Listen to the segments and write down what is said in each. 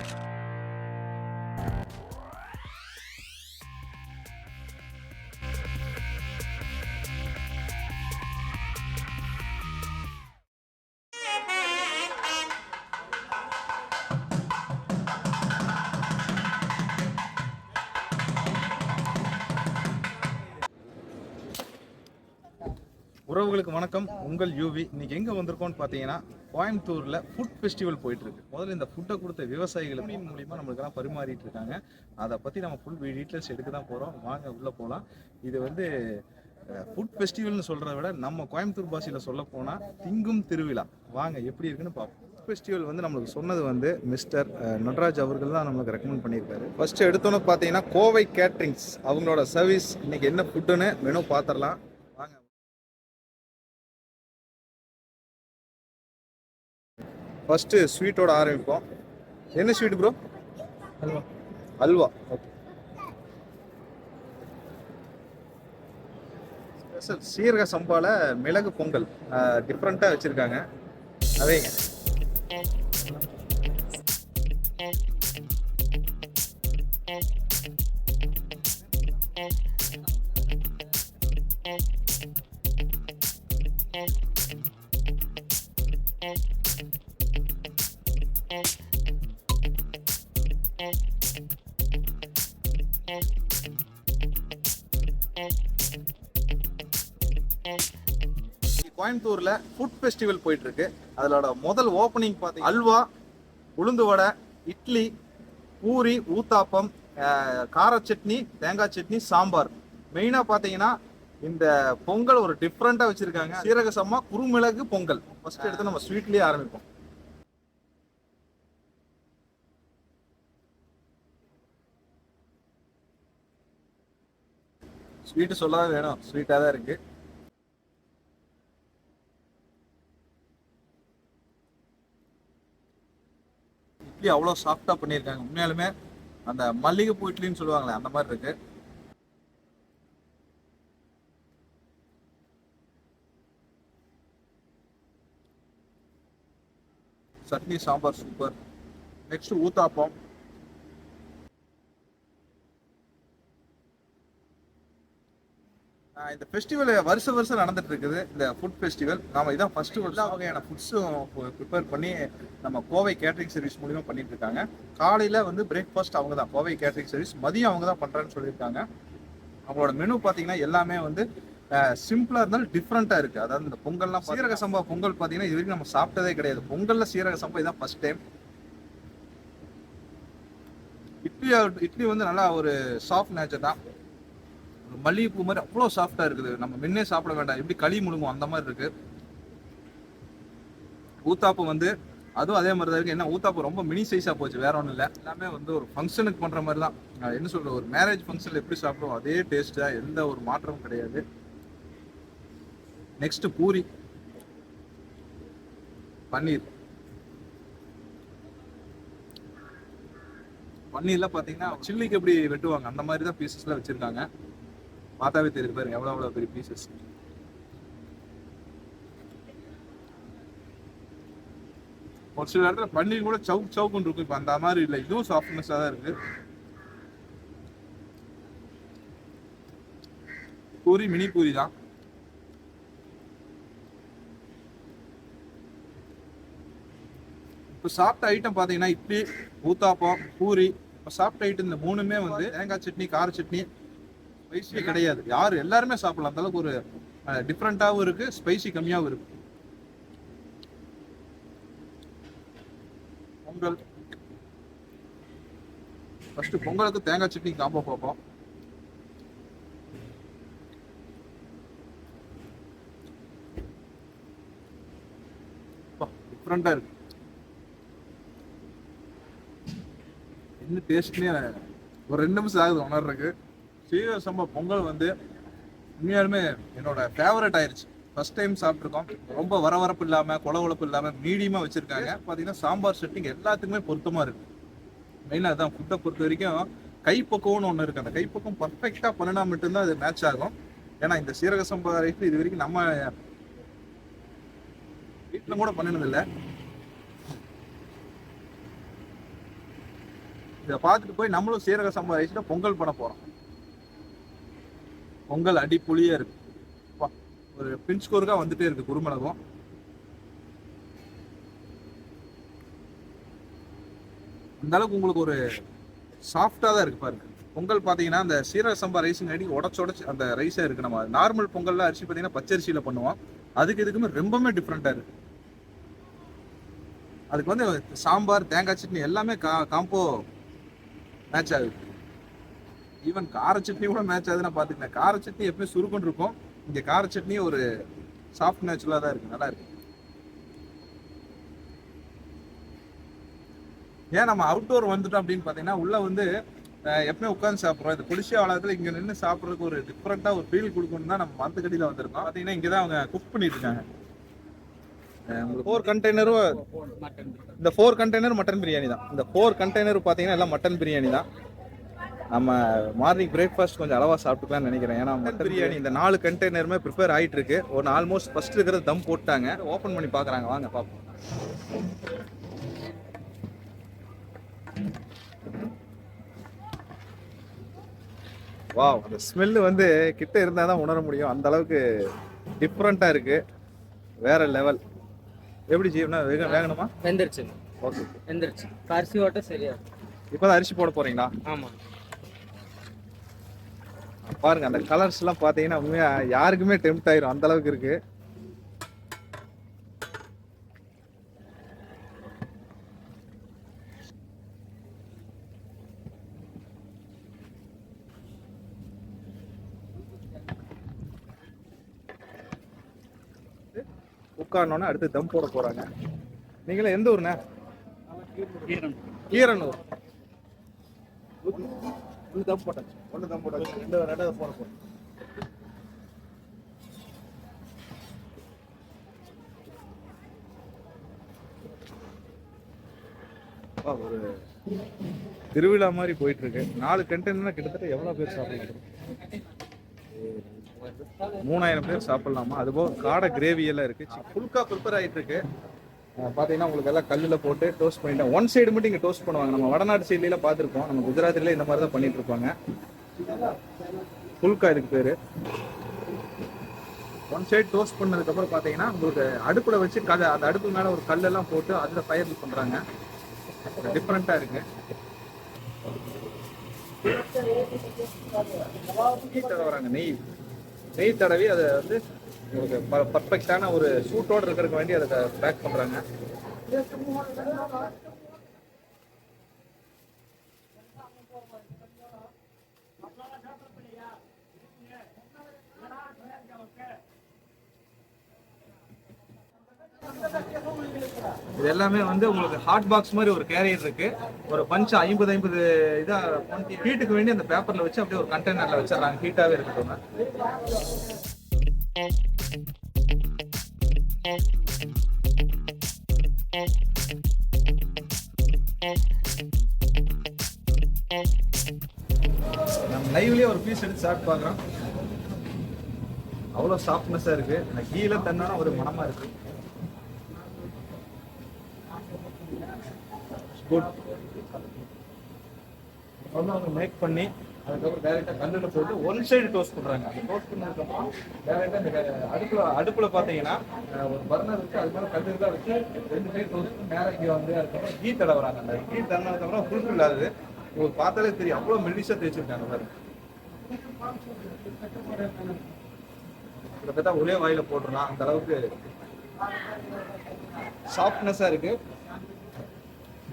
you உறவுகளுக்கு வணக்கம். உங்கள் யூவி இன்னைக்கு எங்க வந்திருக்கோம்னு பார்த்தீங்கன்னா கோயம்புத்தூர்ல ஃபுட் ஃபெஸ்டிவல் போயிட்டு இருக்கு முதல்ல இந்த ஃபுட்டை கொடுத்த விவசாயிகள் மீன் மூலியமா நம்மளுக்கெல்லாம் பரிமாறிட்டு இருக்காங்க. அதை பத்தி நம்ம ஃபுல் டீட்டெயில்ஸ் எடுக்க தான் போறோம். வாங்க உள்ள போகலாம் இது வந்து ஃபுட் ஃபெஸ்டிவல்னு சொல்கிறத விட நம்ம கோயம்புத்தூர் பாஷையில சொல்ல போனா திங்கும் திருவிழா. வாங்க எப்படி இருக்குன்னு பார்ப்போம் ஃபெஸ்டிவல் வந்து நம்மளுக்கு சொன்னது வந்து மிஸ்டர் நடராஜ் அவர்கள் தான் நம்மளுக்கு ரெக்கமெண்ட் பண்ணியிருக்காரு. ஃபர்ஸ்ட் எடுத்தோன்னு பார்த்தீங்கன்னா கோவை கேட்ரிங்ஸ் அவங்களோட சர்வீஸ் இன்னைக்கு என்ன ஃபுட்டுன்னு மெனு பார்த்துடலாம். ஃபர்ஸ்ட் ஸ்வீட்டோட ஆரம்பிப்போம். என்ன sweet bro halwa. Halwa. Okay special சீரக சம்பால மிளகு பொங்கல் டிஃப்ரெண்ட்டாக வச்சுருக்காங்க. அதேங்க. கோயம்புத்தூர்ல ஃபுட் ஃபெஸ்டிவல் போயிட்டு இருக்கு அதோட முதல் ஓப்பனிங் பார்த்தீங்க அல்வா உளுந்து வடை இட்லி பூரி ஊத்தாப்பம் கார சட்னி தேங்காய் சட்னி சாம்பார். மெயினாக பார்த்தீங்கன்னா இந்த பொங்கல் ஒரு டிஃப்ரெண்ட்டாக வச்சிருக்காங்க. சீரக சம்மா குறுமிளகு பொங்கல். ஃபஸ்ட் எடுத்து நம்ம ஸ்வீட்லேயே ஆரம்பிப்போம். ஸ்வீட்டு சொல்லாத வேணும். ஸ்வீட்டாக தான் இருக்கு. இட்லி அவ்வளோ சாஃப்டாக பண்ணியிருக்காங்க? உண்மையாலுமே அந்த மல்லிகைப்பூ இட்லின்னு சொல்லுவாங்களே அந்த மாதிரி இருக்கு. Chutney sambar super next uttapam. இந்த ஃபெஸ்டிவல் வருஷம் வருஷம் நடந்துட்டு இருக்குது. இந்த ஃபுட் ஃபெஸ்டிவல் நாம இதான் ஃபர்ஸ்ட் எல்லா வகையான ஃபுட்ஸும் ப்ரிப்பேர் பண்ணி நம்ம கோவை கேட்டரிங் சர்வீஸ் மூலியமா பண்ணிட்டு இருக்காங்க. காலையில வந்து பிரேக்ஃபாஸ்ட் அவங்க தான் கோவை கேட்டரிங் சர்வீஸ் மதியம் அவங்க தான் பண்றேன்னு சொல்லியிருக்காங்க. அவங்களோட மெனு பார்த்தீங்கன்னா எல்லாமே வந்து சிம்பிளாக இருந்தாலும் டிஃப்ரெண்ட்டாக இருக்குது அதாவது இந்த பொங்கல்லாம் சீரக சம்பா பொங்கல் பார்த்தீங்கன்னா இது வரைக்கும் நம்ம சாப்பிட்டதே கிடையாது. பொங்கலில் சீரக சம்பா இதான் ஃபர்ஸ்ட் டைம் இட்லி இட்லி வந்து நல்லா ஒரு சாஃப்ட் நேச்சர் தான். மல்லிகைப்பூ மாதிரி அவ்வளோ சாஃப்டாக இருக்குது. நம்ம முன்னே சாப்பிட வேண்டாம். எப்படி களி முழுங்கும் அந்த மாதிரி இருக்கு. ஊத்தாப்பு வந்து அதுவும் அதே மாதிரி தான் இருக்கு. என்ன ஊத்தாப்பு ரொம்ப மினி சைஸாக போச்சு. வேற ஒன்றும் இல்லை. எல்லாமே வந்து ஒரு ஃபங்க்ஷனுக்கு பண்ணுற மாதிரி தான். நான் என்ன சொல்கிற ஒரு மேரேஜ் ஃபங்க்ஷன்ல எப்படி சாப்பிடுவோம் அதே டேஸ்ட்டாக எந்த ஒரு மாற்றமும் கிடையாது. நெக்ஸ்ட் பூரி. பன்னீர். பன்னீர்லாம் பார்த்தீங்கன்னா சில்லிக்கு எப்படி வெட்டுவாங்க? அந்த மாதிரி தான் பீசஸ்லாம் வச்சுருக்காங்க. பார்த்தாவே தெரியுது பாருங்க எவ்வளோ எவ்வளவு பெரிய பீசஸ் ஒரு சில இடத்துல பன்னீர் கூட சவுக் சவுக்குன்னு இருக்கும். இப்போ அந்த மாதிரி இல்லை. இதுவும் சாஃப்ட்னஸாக தான் இருக்கு. பூரி மினி பூரி தான். இப்போ சாப்பிட்ட ஐட்டம் பார்த்தீங்கன்னா இட்லி ஊத்தாப்பம் பூரி. இப்போ சாப்பிட்ட ஐட்டம் இந்த மூணுமே வந்து தேங்காய் சட்னி கார சட்னி ஸ்பைசியே கிடையாது. யார்? எல்லாருமே சாப்பிடலாம். அந்த அளவுக்கு ஒரு டிஃப்ரெண்ட்டாகவும் இருக்கு ஸ்பைசி கம்மியாகவும் இருக்கு. பொங்கல். ஃபர்ஸ்ட் பொங்கலுக்கு தேங்காய் சட்னி காம்போ பார்ப்போம். டிஃப்ரெண்ட்டாக இருக்கு. என்ன டேஸ்ட்னே ஒரு ரெண்டு நிமிஷம் ஆகுது உணர்றதுக்கு. சீரக சம்பா பொங்கல் வந்து உண்மையாலுமே என்னோட ஃபேவரட் ஆயிருச்சு. ஃபர்ஸ்ட் டைம் சாப்பிட்ருக்கோம் ரொம்ப வரவரப்பு இல்லாம கொலகொலப்பு இல்லாமல் மீடியமாக வச்சுருக்காங்க. பார்த்தீங்கன்னா சாம்பார் செட்டிங் எல்லாத்துக்குமே பொருத்தமாக இருக்கு. மெயினாக அதான் ஃபுட்டை பொறுத்த வரைக்கும் கைப்பக்குவம்னு ஒன்று இருக்குது அந்த கைப்பக்கம் பர்ஃபெக்டாக பண்ணினா மட்டும்தான் அது மேட்ச் ஆகும். ஏன்னா இந்த சீரக சம்பா ரைஸ் இது வரைக்கும் நம்ம வீட்டில் கூட பண்ணினதில்லை. இதை பார்த்துட்டு போய் நம்மளும் சீரக சம்பா ரைஸில் பொங்கல் பண்ண போகிறோம் பொங்கல் அடி இருக்கு. ஒரு பிஞ்ச் வந்துட்டே இருக்கு குருமிளகும். அந்த அளவுக்கு உங்களுக்கு ஒரு சாஃப்டா தான் இருக்கு பாருங்க. பொங்கல் பாத்தீங்கன்னா அந்த சீரக சம்பா ரைஸுங்காடி உடச்சு உடச்சு அந்த ரைஸா இருக்கு. நம்ம நார்மல் பொங்கல்ல அரிசி பாத்தீங்கன்னா பச்சரிசியில பண்ணுவோம். அதுக்கு இதுக்குமே ரொம்பவுமே டிஃப்ரெண்டா இருக்கு. அதுக்கு வந்து சாம்பார் தேங்காய் சட்னி எல்லாமே கா காம்போ மேட்ச் ஆகுது ஈவன் கார சட்னி கூட மேட்ச் ஆகுதுன்னு பார்த்துக்கேன் கார சட்னி எப்பயும் சுருக்குன்னு இருக்கும். இங்கே கார சட்னி ஒரு சாஃப்ட் நேச்சுரலாக தான் இருக்கு. நல்லா இருக்கு. ஏன் நம்ம அவுட்டோர் வந்துட்டோம் அப்படின்னு பார்த்தீங்கன்னா உள்ள வந்து எப்பவுமே உட்காந்து சாப்பிட்றோம். இந்த குளிர்ச்சியா வளாகத்தில் இங்கே நின்று சாப்பிட்றதுக்கு ஒரு டிஃப்ரெண்ட்டாக ஒரு ஃபீல் கொடுக்கணும் தான் நம்ம மரத்துக்கடியில் வந்திருக்கோம். பார்த்தீங்கன்னா இங்கே தான் அவங்க குக் பண்ணிட்டு இருக்காங்க. ஃபோர் கண்டெய்னரும் இந்த ஃபோர் கண்டெய்னர் மட்டன் பிரியாணி தான். இந்த ஃபோர் கண்டெய்னர் பார்த்தீங்கன்னா எல்லாம் மட்டன் பிரியாணி தான். நம்ம மார்னிங் பிரேக்ஃபாஸ்ட் கொஞ்சம் அளவாக சாப்பிட்டுக்கலாம்னு நினைக்கிறேன். ஏன்னா மட்டன் பிரியாணி இந்த நாலு கண்டெய்னருமே ப்ரிப்பேர் ஆயிட்டு இருக்கு ஒன்று ஆல்மோஸ்ட் ஃபர்ஸ்ட் இருக்கிறது தம் போட்டாங்க. ஓப்பன் பண்ணி பார்க்குறாங்க. வாங்க பார்ப்போம். வாவ் அந்த ஸ்மெல்லு வந்து கிட்ட இருந்தால் தான் உணர முடியும். அந்த அளவுக்கு டிஃப்ரெண்ட்டாக இருக்கு. வேற லெவல் எப்படி செய்யணும்னா வேக வேகணுமா? வெந்துருச்சு. ஓகே வெந்துருச்சு. அரிசி ஓட்ட சரியா. இப்போ தான் அரிசி போட போறீங்களா? ஆமா. பாருங்க அந்த கலர்ஸ் எல்லாம் பாத்தீங்கன்னா உண்மையா யாருக்குமே டெம்ட் ஆயிரும். அந்த அளவுக்கு இருக்கு. உட்கார்னோன்னா அடுத்து தம் போட போறாங்க. நீங்களே எந்த ஊர்ண்ணே? கீரனூர். தம் போட்டாச்சு. ஒன்று ரெண்டு ரெண்டாவது ஒரு திருவிழா மாதிரி போயிட்டு இருக்கு நாலு கண்டென்ட்னா கிட்டத்தட்ட எவ்வளோ பேர் சாப்பிடலாம் மூணாயிரம் பேர் சாப்பிடலாமா? அதுபோக காடை கிரேவி எல்லாம் இருக்கு. ஃபுல்கா ப்ரிப்பேர் ஆயிட்டு இருக்கு. பார்த்தீங்கன்னா பாத்தீங்கன்னா உங்களுக்கு எல்லாம் கல்லில் போட்டு டோஸ்ட் பண்ணிட்டேன். ஒன் சைடு மட்டும் இங்கே டோஸ்ட் பண்ணுவாங்க. நம்ம வடநாடு சைட்லாம் பார்த்துருப்போம் நம்ம குஜராத்லேயே இந்த மாதிரி தான் பண்ணிட்டு இருப்பாங்க. புல்கா இதுக்கு பேர். ஒன் சைடு டோஸ்ட் பண்ணதுக்கப்புறம் பார்த்தீங்கன்னா உங்களுக்கு அடுப்பில் வச்சு கதை அந்த அடுப்பு மேலே ஒரு கல்லெல்லாம் போட்டு அதில் ஃபயர் பண்ணுறாங்க டிஃப்ரெண்ட்டாக இருக்கு. நெய் தடவுறாங்க நெய். நெய் தடவி அதை வந்து உங்களுக்கு பர்ஃபெக்டான ஒரு சூட்டோட இருக்கிறதுக்கு வேண்டி அதை பேக் பண்ணுறாங்க இது எல்லாமே வந்து உங்களுக்கு ஹாட் பாக்ஸ் மாதிரி ஒரு கேரியர் இருக்கு. ஒரு பஞ்ச் ஐம்பது ஐம்பது இதாக ஹீட்டுக்கு வேண்டி அந்த பேப்பர்ல வச்சு அப்படியே ஒரு கண்டெய்னர்ல வச்சிடறாங்க. ஹீட்டாவே இருக்கட்டும் நம்ம லைவ்லயே ஒரு பீஸ் எடுத்து சாப்பிட்டு பார்க்குறோம். அவ்வளோ சாஃப்ட்னஸாக இருக்கு. அந்த கீழே தன்னான ஒரு மனமா இருக்கு. குட் சொன்னவங்க மேக் பண்ணி அதுக்கப்புறம் டேரெக்டாக கண்ணுல போட்டு ஒன் சைடு டோஸ்ட் பண்ணுறாங்க அந்த டோஸ்ட் பண்ணதுக்கப்புறம் டேரெக்டாக இந்த அடுப்பில் அடுப்பில் பார்த்தீங்கன்னா ஒரு பர்னர் இருக்கு. அது மேலே கல்லு தான் வச்சு ரெண்டு சைடு டோஸ்ட் நேரம் இங்கே வந்து அதுக்கப்புறம் கீ தடவுறாங்க. அந்த கீ தடனதுக்கப்புறம் ஃபுல்ஃபில் ஆகுது உங்களுக்கு பார்த்தாலே தெரியும். அவ்வளோ மெல்லிஸாக தேய்ச்சிருக்காங்க பாரு. கிட்டத்தட்ட ஒரே வாயில போட்டுடலாம். அந்த அளவுக்கு சாஃப்ட்னஸாக இருக்கு.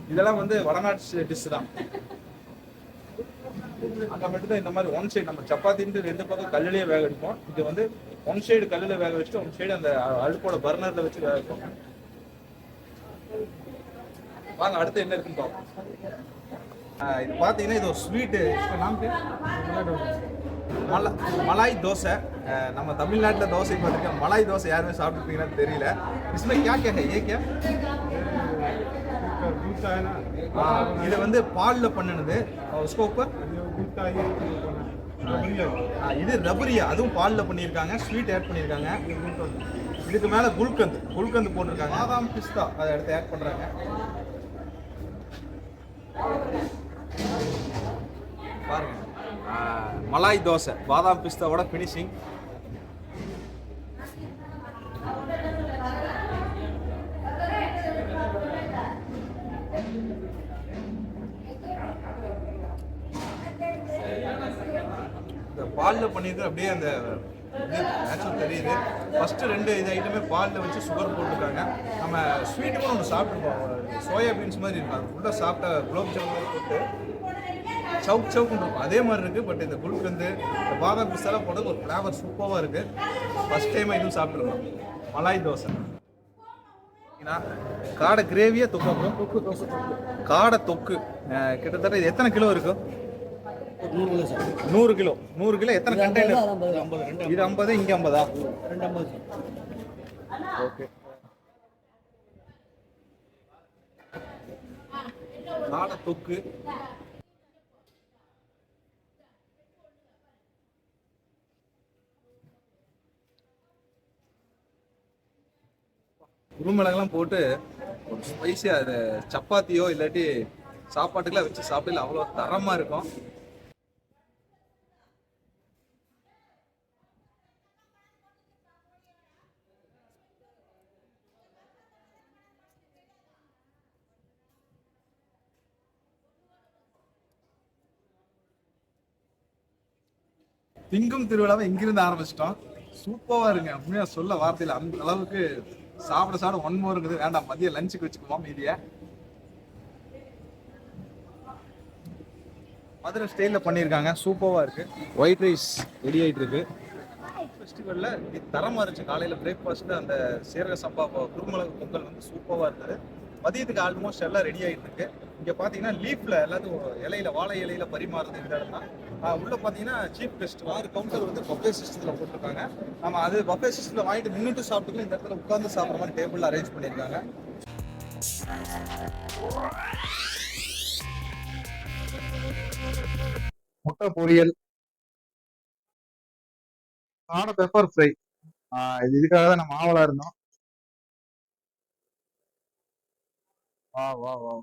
இதெல்லாம் வந்து வடநாட்டு டிஷ் தான் அங்க மட்டும் தான் இந்த மாதிரி ஒன் சைடு நம்ம சப்பாத்தின்ட்டு ரெண்டு பக்கம் கல்லுலயே வேக வைப்போம் இது வந்து ஒன் சைடு கல்லுல வேக வச்சுட்டு ஒன் சைடு அந்த அடுப்போட பர்னர்ல வச்சு வேக வைப்போம் வாங்க அடுத்து என்ன இருக்குன்னு பார்ப்போம் ஆஹ் இது பார்த்தீங்கன்னா இது ஒரு ஸ்வீட்டு நாம் மல மலாய் தோசை அஹ் நம்ம தமிழ்நாட்டில் தோசை பார்த்துருக்கேன் மலாய் தோசை யாருமே சாப்பிட்டுருப்பீங்கன்னு தெரியல इसमें क्या क्या है ये क्या हाँ, இது வந்து பாலில் பண்ணினது. ஸ்கோப்பு இது ரபரியா அதுவும் பாலில் பண்ணியிருக்காங்க. ஸ்வீட் ஆட் பண்ணியிருக்காங்க. இதுக்கு மேலே குல்கந்து. குல்கந்து போட்டிருக்காங்க. பாதாம் பிஸ்தா. அதை எடுத்து ஆட் பண்ணுறாங்க பாருங்க. மலாய் தோசை. பாதாம் பிஸ்தாவோட ஃபினிஷிங் பாலில் பண்ணியிருக்க அப்படியே அந்த நேச்சுரல் தெரியுது. ஃபஸ்ட்டு ரெண்டு இது ஐட்டமே பாலில் வச்சு சுகர் போட்டிருக்காங்க. நம்ம ஸ்வீட்டு கூட ஒன்று சாப்பிட்ருப்போம் சோயா பீன்ஸ் மாதிரி இருக்கும். அது ஃபுல்லாக சாப்பிட்ட குலோப் ஜாமுன் மாதிரி போட்டு சவுக் சவுக்குன்னு இருக்கும். அதே மாதிரி இருக்குது பட் இந்த குல்கந்து இந்த பாதாம் பிஸ்தாலாம் போட்டது ஒரு ஃப்ளேவர் சூப்பராக இருக்குது ஃபஸ்ட் டைம் இதுவும் சாப்பிட்ருக்கோம் மலாய் தோசை. ஏன்னா, காடை கிரேவியே தொக்கு அப்புறம் தொக்கு தோசை தொக்கு. காடை தொக்கு. கிட்டத்தட்ட இது எத்தனை கிலோ இருக்கும் நூறு கிலோ நூறு கிலோ. நூறு கிலோ. எத்தனை கண்டெய்னர்? இது ஐம்பது இங்க ஐம்பதா? ரெண்டு ஐம்பது ஓகே. காடை தொக்கு. குருமிளகெல்லாம் போட்டு ஒரு ஸ்பைஸியாக அது சப்பாத்தியோ இல்லாட்டி சாப்பாட்டுக்கெல்லாம் வச்சு சாப்பிடல அவ்வளோ தரமாக இருக்கும். திங்கும் திருவிழாவை இங்கிருந்து ஆரம்பிச்சிட்டோம். சூப்பராக இருங்க. உண்மையா சொல்ல வார்த்தையில் அந்த அளவுக்கு சாப்பிட சாப்பிட ஒன் மோர் இருக்குது வேண்டாம் மதியம் லஞ்சுக்கு வச்சுக்குவோம் மீதிய. மதுரை ஸ்டைலில் பண்ணியிருக்காங்க. சூப்பராக இருக்கு. ஒயிட் ரைஸ் ரெடி ஆகிட்டு இருக்கு. ஃபெஸ்டிவலில் தரமாக இருந்துச்சு. காலையில் பிரேக்ஃபாஸ்ட்டு அந்த சீரக சம்பா குருமிளகு பொங்கல் வந்து சூப்பராக இருந்தது. மதியத்துக்கு ஆல்மோஸ்ட் எல்லாம் ரெடி ஆகிட்டு இருக்கு. இங்கே பார்த்தீங்கன்னா லீஃப்ல எல்லாத்தையும் இலையில வாழை இலையில பரிமாறுறது இந்த இடம் தான் உள்ள பார்த்தீங்கன்னா சீப் கெஸ்ட் ஆறு கவுண்டர் வந்து பஃபே சிஸ்டத்தில் போட்டிருக்காங்க. நம்ம அது பஃபே சிஸ்டத்தில் வாங்கிட்டு நின்றுட்டு சாப்பிட்டுக்கலாம் இந்த இடத்துல உட்காந்து சாப்பிட்ற மாதிரி டேபிள் அரேஞ்ச் பண்ணியிருக்காங்க. முட்டை பொரியல். காடை பெப்பர் ஃப்ரை இது இதுக்காக தான் நம்ம ஆவலா இருந்தோம். வா வா வா.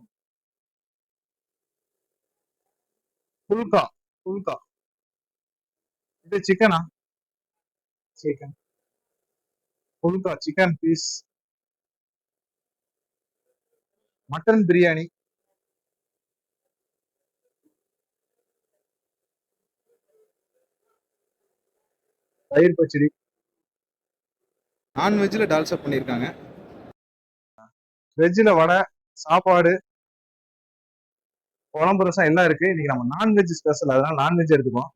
புல்கா. புல்கா இது சிக்கனா chicken phulka chicken piece mutton biryani தயிர் பச்சடி. நான்வெஜ்ல டால்சா பண்ணியிருக்காங்க வெஜ்ஜில் வடை சாப்பாடு. குழம்பு ரசம் எல்லாம் இருக்கு? இன்னைக்கு நம்ம நான்வெஜ் ஸ்பெஷல் அதனால நான்வெஜ் எடுத்துக்கோம்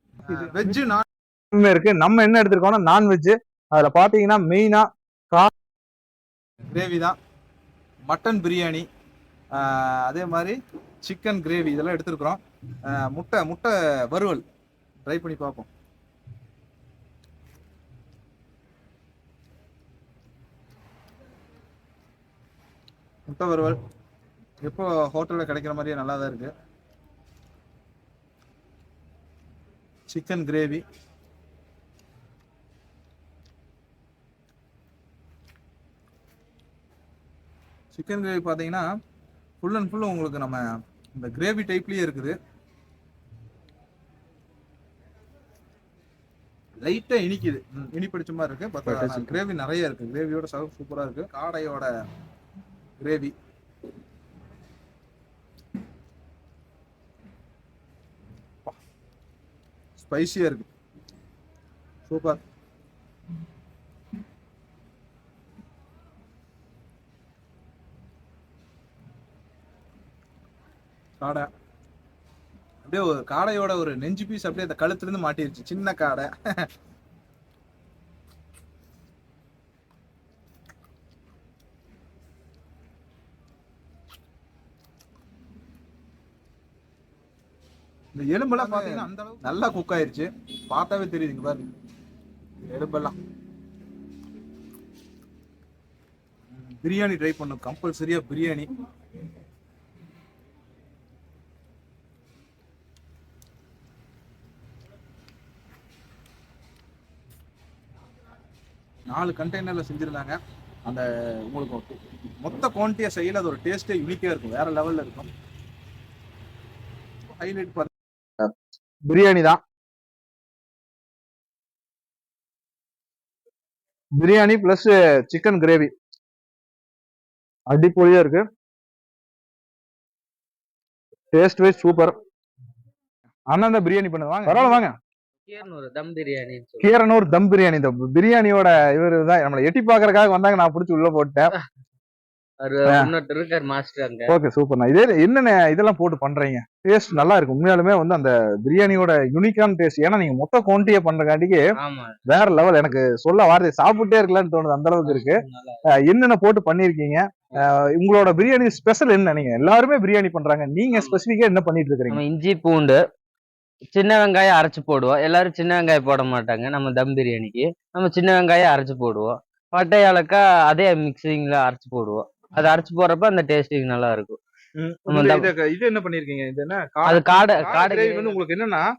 வெஜ் நான் இருக்கு. நம்ம என்ன எடுத்துருக்கோம்னா நான்வெஜ் அதுல பாத்தீங்கன்னா மெயினா கிரேவி தான் மட்டன் பிரியாணி அதே மாதிரி சிக்கன் கிரேவி இதெல்லாம் எடுத்துருக்குறோம். முட்டை முட்டை வறுவல். ட்ரை பண்ணி பார்ப்போம். முட்டை வறுவல். எப்போ ஹோட்டலில் கிடைக்கிற மாதிரியே நல்லா தான் இருக்கு. Chicken gravy. சிக்கன் கிரேவி பார்த்தீங்கன்னா ஃபுல் அண்ட் ஃபுல் உங்களுக்கு நம்ம இந்த கிரேவி டைப்லயே இருக்குது. லைட்டா இனிக்குது. ம், இனிப்பிடிச்ச மாதிரி இருக்கு. பட் கிரேவி நிறைய இருக்கு. கிரேவியோட சர்வ் சூப்பரா இருக்கு. காடையோட கிரேவி. ஸ்பைசியாக இருக்கு. சூப்பர் காடை. அப்படியே ஒரு காடையோட ஒரு நெஞ்சு பீஸ் அப்படியே அந்த கழுத்துல இருந்து மாட்டிருச்சு. சின்ன காடை. எலும்பெல்லாம் பாத்தீங்கன்னா அந்த அளவுக்கு நல்லா குக் ஆயிருச்சு. பார்த்தாவே தெரியுது இங்க பாருங்க எலும்பெல்லாம். பிரியாணி ட்ரை பண்ணும் கம்பல்சரியா பிரியாணி. நாலு கண்டெய்னர்ல செஞ்சிருந்தாங்க. அந்த உங்களுக்கு மொத்த குவான்டிட்டியா செய்யல. அது ஒரு டேஸ்டே யூனிக்கா இருக்கும். வேற லெவல்ல இருக்கும். ஹைலைட் பிரியாணி தான். பிரியாணி பிளஸ் சிக்கன் கிரேவி அடிப்பொலியா இருக்கு. டேஸ்ட் வைஸ் சூப்பர் அண்ணன் தான் பிரியாணி பண்ணுங்க வாங்க. பரவாயில்ல வாங்க. கீரனூர் தம் பிரியாணி கீரனூர் தம் பிரியாணி. இந்த பிரியாணியோட இவரு தான். நம்மளை எட்டி பாக்குறதுக்காக வந்தாங்க. நான் பிடிச்சி உள்ள போட்டேன். ஓகே சூப்பர்ண்ணா இதே என்னென்ன இதெல்லாம் போட்டு பண்றீங்க? டேஸ்ட் நல்லா இருக்கு உண்மையாலுமே வந்து அந்த பிரியாணியோட யூனிக்கான டேஸ்ட் ஏன்னா நீங்க மொத்த குவான்டிட்டியை பண்றங்காட்டிக்கு ஆமா. வேற லெவல் எனக்கு சொல்ல வார்த்தை சாப்பிட்டே இருக்கலாம்னு தோணுது அந்த அளவுக்கு இருக்கு. என்னென்ன போட்டு பண்ணிருக்கீங்க? உங்களோட பிரியாணி ஸ்பெஷல் என்ன நீங்க? எல்லாருமே பிரியாணி பண்றாங்க. நீங்க ஸ்பெசிஃபிக்கா என்ன பண்ணிட்டு இருக்கீங்க இஞ்சி பூண்டு சின்ன வெங்காயம் அரைச்சு போடுவோம். எல்லாரும் சின்ன வெங்காயம் போட மாட்டாங்க நம்ம தம் பிரியாணிக்கு. நம்ம சின்ன வெங்காயம் அரைச்சு போடுவோம். பட்டை ஏலக்காய் அதே மிக்சிங்ல அரைச்சு போடுவோம். அது அரைச்சு போடுறப்ப அந்த டேஸ்டிங் நல்லா இருக்கும் இது- என்ன பண்ணிருக்கீங்க? இது என்ன? அது காடை காடை வந்து உங்களுக்கு என்னன்னா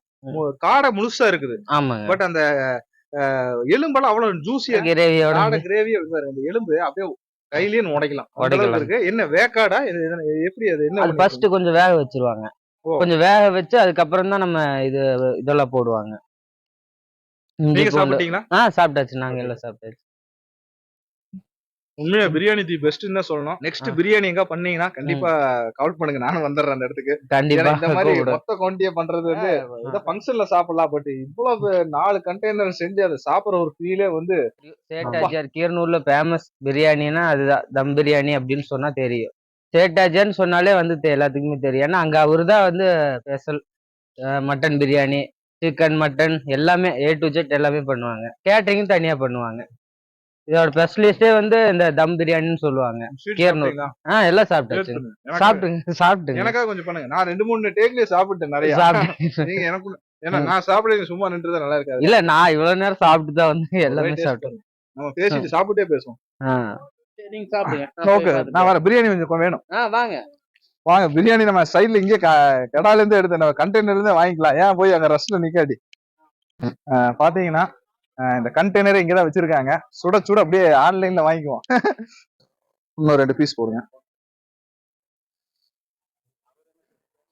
காடை முழுசா இருக்குது. ஆமாங்க. பட் அந்த எலும்பெல்லாம் அவ்வளவு ஜூசியா கிரேவியோட காடை கிரேவி இந்த எலும்பு அப்படியே கையிலேயே உடைக்கலாம். அந்த உடைக்கலாம். இருக்கு. என்ன வேக்காடா? எப்படி அது? என்ன ஃபர்ஸ்ட் கொஞ்சம் வேக வச்சிருவாங்க. கொஞ்சம் வேக வச்சு அதுக்கப்புறம் தான் நம்ம இது இதெல்லாம் போடுவாங்க. நீங்க சாப்பிட்டீங்களா? ஆ சாப்பிட்டாச்சு. நாங்க எல்லாம் சாப்பிட்டாச்சு. உண்மையா பிரியாணி தி பெஸ்ட்னு தான் சொல்லணும். நெக்ஸ்ட். பிரியாணி எங்க பண்ணீங்கன்னா கண்டிப்பா கால் பண்ணுங்க. நானும் வந்துடுறேன் அந்த இடத்துக்கு. கண்டிப்பா இந்த மாதிரி. மொத்த குவான்டிட்டியா பண்றது வந்து ஏதோ ஃபங்க்ஷன்ல சாப்பிடலாம் பட் இவ்வளவு நாலு கண்டெய்னர் செஞ்சு அதை சாப்பிடுற ஒரு ஃபீலே வந்து சேட்டாஜியார் கீரனூர்ல ஃபேமஸ் பிரியாணினா அதுதான் தம் பிரியாணி அப்படின்னு சொன்னா தெரியும். சேட்டாஜியான்னு சொன்னாலே வந்து எல்லாத்துக்குமே தெரியும். ஏன்னா அங்க அவரு தான் வந்து special mutton biryani chicken mutton எல்லாமே ஏ டு ஜெட் எல்லாமே பண்ணுவாங்க. கேட்டரிங்கும் தனியா பண்ணுவாங்க. இதோட ஸ்பெஷலிஸ்டே வந்து இந்த தம் பிரியாணின்னு சொல்லுவாங்க. கீரனூர். ஆ எல்லாம் சாப்பிட்டாச்சு. எனக்கு- சாப்பிட்டுங்க சாப்பிட்டுங்க. எனக்காக கொஞ்சம் பண்ணுங்க. நான் ரெண்டு மூணு டேக்லயே சாப்பிட்டேன் நிறைய. சாப்பிட்டு நீங்க எனக்கு ஏன்னா நான் சாப்பிட சும்மா நின்றுதான் நல்லா இருக்காது. இல்ல நான் இவ்வளவு நேரம் சாப்பிட்டு தான் வந்து எல்லாமே சாப்பிட்டேன். நம்ம பேசிட்டு சாப்பிட்டே பேசுவோம். நீங்க சாப்பிடுங்க. ஓகே நான் வரேன் பிரியாணி கொஞ்சம் வேணும். ஆ வாங்க. வாங்க பிரியாணி நம்ம சைடுல இங்கே க- கடால இருந்து எடுத்து நம்ம கண்டெய்னர் இருந்து வாங்கிக்கலாம். ஏன் போய் அங்க ரஷ்ல நிக்காடி பாத்தீங்கன்னா இந்த கண்டெய்னரை இங்கதான் வச்சிருக்காங்க. சுட சுட அப்படியே ஆன்லைன்ல வாங்கிக்குவோம். இன்னும் ரெண்டு பீஸ் போடுங்க.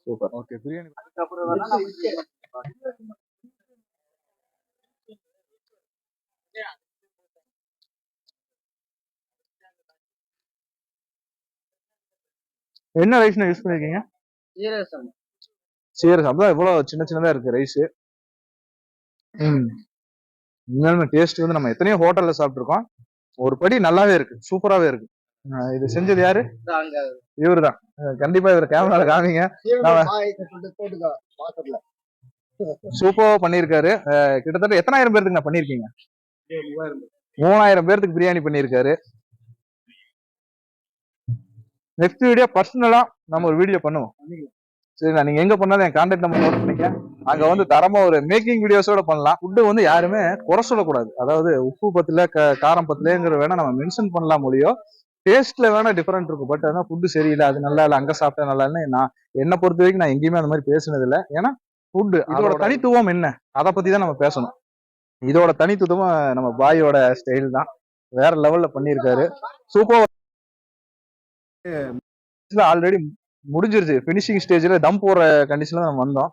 சூப்பர். ஓகே பிரியாணி. என்ன ரைஸ் யூஸ் பண்ணிருக்கீங்க? சீரகம் சரி அப்படிதான் இவ்வளவு சின்ன சின்னதா இருக்கு ரைஸ் உண்மையாலுமே டேஸ்ட் வந்து நம்ம எத்தனையோ ஹோட்டல்ல சாப்பிட்டுருக்கோம். ஒரு படி நல்லாவே இருக்கு. சூப்பராவே இருக்கு. இது செஞ்சது யாரு? அங்க இவருதான். அஹ் கண்டிப்பா இவர் கேமரால காமிங்க. சூப்பரா பண்ணியிருக்காரு. கிட்டத்தட்ட எத்தனாயிரம் பேருக்கு நான் பண்ணிருக்கீங்க மூவாயிரம் பேர்த்துக்கு பிரியாணி பண்ணியிருக்காரு. நெக்ஸ்ட் வீடியோ பர்சனலா நம்ம ஒரு வீடியோ பண்ணுவோம். சரிங்களா நீங்க எங்க பண்ணாலும் என் கான்டாக்ட் நம்பர் நோட் பண்ணிக்க அங்க வந்து தரமா ஒரு மேக்கிங் வீடியோஸோட பண்ணலாம் ஃபுட்டு வந்து யாருமே குறை சொல்லக்கூடாது அதாவது உப்பு பத்துல காரம் பத்தலங்கிற வேணா நம்ம மென்ஷன் பண்ணலாம் முடியும் டேஸ்ட்ல வேணா டிஃபரெண்ட் இருக்கும் பட் அதான் ஃபுட்டு சரியில்லை அது நல்லா இல்லை அங்க சாப்பிட்டா நல்லா இல்லைன்னு நான் என்னை பொறுத்த வரைக்கும் நான் எங்கேயுமே அந்த மாதிரி பேசுனது இல்லை ஏன்னா ஃபுட்டு இதோட தனித்துவம் என்ன அதை பத்தி தான் நம்ம பேசணும் இதோட தனித்துவம் நம்ம பாயோட ஸ்டைல் தான் வேற லெவல்ல பண்ணியிருக்காரு சூப்பர் ஆல்ரெடி முடிஞ்சிருச்சு. ஃபினிஷிங் ஸ்டேஜ்ல தம் போற கண்டிஷன்ல நம்ம வந்தோம்.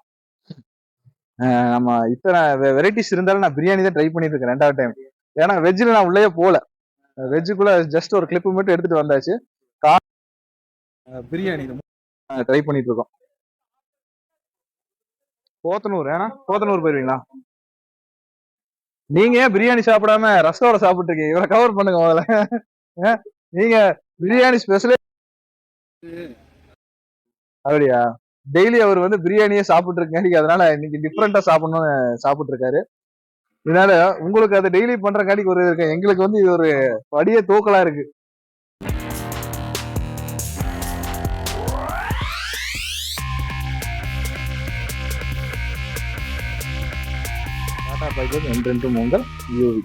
நம்ம இத்தனை வெரைட்டிஸ் இருந்தாலும் நான் பிரியாணி தான் ட்ரை பண்ணிட்டு இருக்கேன் ரெண்டாவது டைம் ஏன்னா வெஜ்ஜில் நான் உள்ளே போகல. வெஜ்ஜுக்குள்ள ஜஸ்ட் ஒரு கிளிப்பு மட்டும் எடுத்துட்டு வந்தாச்சு. பிரியாணி ட்ரை பண்ணிட்டு இருக்கோம். போத்தனூர் ஏன்னா போத்தனூர் போயிருவீங்களா? நீங்க ஏன் பிரியாணி சாப்பிடாம ரசோட சாப்பிட்டு இருக்கீங்க? இவரை கவர் பண்ணுங்க முதல்ல. நீங்க பிரியாணி ஸ்பெஷலே அப்படியா? டெய்லி அவர் வந்து பிரியாணியே சாப்பிட்டு இருக்காரு அதனால இன்னைக்கு டிஃப்ரெண்டா சாப்பிடணும்னு சாப்பிட்டு இருக்காரு இதனால உங்களுக்கு அதை டெய்லி பண்றங்காட்டிக்கு ஒரு இருக்கு. எங்களுக்கு வந்து இது ஒரு படிய தூக்கலா இருக்கு. டாடா பை பை, என்றென்றும் உங்கள் யூவி